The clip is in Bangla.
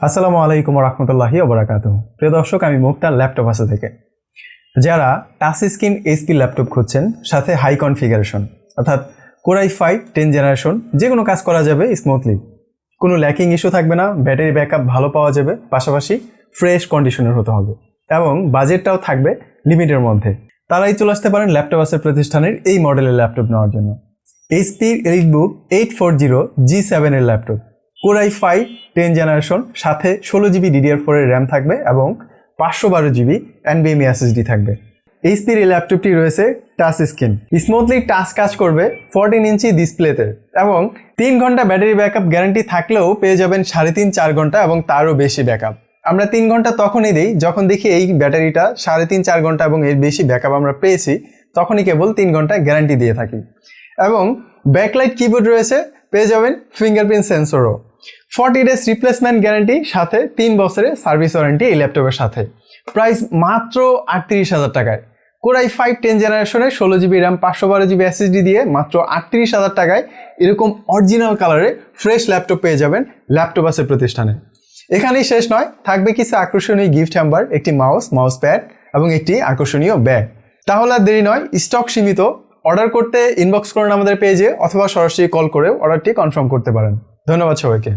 আসসালামু আলাইকুম রহমতুল্লাহি ওবরাকাত প্রিয় দর্শক, আমি মুক্তার ল্যাপটপ আছে থেকে। যারা টাচ স্ক্রিন এইচপি ল্যাপটপ খুঁজছেন, সাথে হাই কনফিগারেশন, অর্থাৎ core i five, ten generation যে কোনো কাজ করা যাবে স্মুথলি কোনো ল্যাকিং ইস্যু থাকবে না, ব্যাটারি ব্যাকআপ ভালো পাওয়া যাবে, পাশাপাশি ফ্রেশ কন্ডিশনের হতে হবে, এবং বাজেটটাও থাকবে লিমিটের মধ্যে। তারাই চলে আসতে পারেন ল্যাপটপ আছে প্রতিষ্ঠানের এই মডেলের ল্যাপটপ নেওয়ার জন্য। এইচপির EliteBook eight four zero G সেভেনের laptop. Core i five ten generation সাথে ষোলো জিবি ডিডিআর ফোরের র্যাম থাকবে এবং পাঁচশো বারো জিবি এনবিএমই এসএসডি থাকবে। এইচপির এই ল্যাপটপটি রয়েছে টাচ স্ক্রিন স্মুথলি টাচ কাজ করবে ফোরটিন ইঞ্চি ডিসপ্লেতে এবং তিন ঘণ্টা ব্যাটারি ব্যাকআপ গ্যারান্টি থাকলেও পেয়ে যাবেন সাড়ে তিন, চার ঘণ্টা এবং তারও বেশি ব্যাকআপ আমরা তিন ঘণ্টা তখনই দিই, যখন দেখি এই ব্যাটারিটা সাড়ে তিন, চার ঘণ্টা এবং এর বেশি ব্যাকআপ আমরা পেয়েছি, তখনই কেবল তিন ঘণ্টা গ্যারান্টি দিয়ে থাকি। এবং ব্যাকলাইট কিবোর্ড রয়েছে, পেয়ে যাবেন ফিঙ্গারপ্রিন্ট সেন্সরও ফর্টি ডেজ রিপ্লেসমেন্ট গ্যারান্টি সাথে তিন বছরের সার্ভিস ওয়ারেন্টি এই ল্যাপটপের সাথে। প্রাইস মাত্র আটত্রিশ হাজার টাকায়। কোরাই ফাইভ টেন জেনারেশনের ষোলো জিবি র্যাম, পাঁচশো বারো জিবি এসএসডি দিয়ে মাত্র আটত্রিশ হাজার টাকায় এরকম অরিজিনাল কালারে ফ্রেশ ল্যাপটপ পেয়ে যাবেন ল্যাপটপ আছে প্রতিষ্ঠানে। এখানেই শেষ নয়, থাকবে কিছু আকর্ষণীয় গিফট হ্যাম্বার একটি মাউস মাউস প্যাড এবং একটি আকর্ষণীয় ব্যাগ তাহলে আর দেরি নয় স্টক সীমিত। অর্ডার করতে ইনবক্স করুন আমাদের পেজে অথবা সরাসরি কল করেও অর্ডারটি কনফার্ম করতে পারেন। ধন্যবাদ সবাইকে।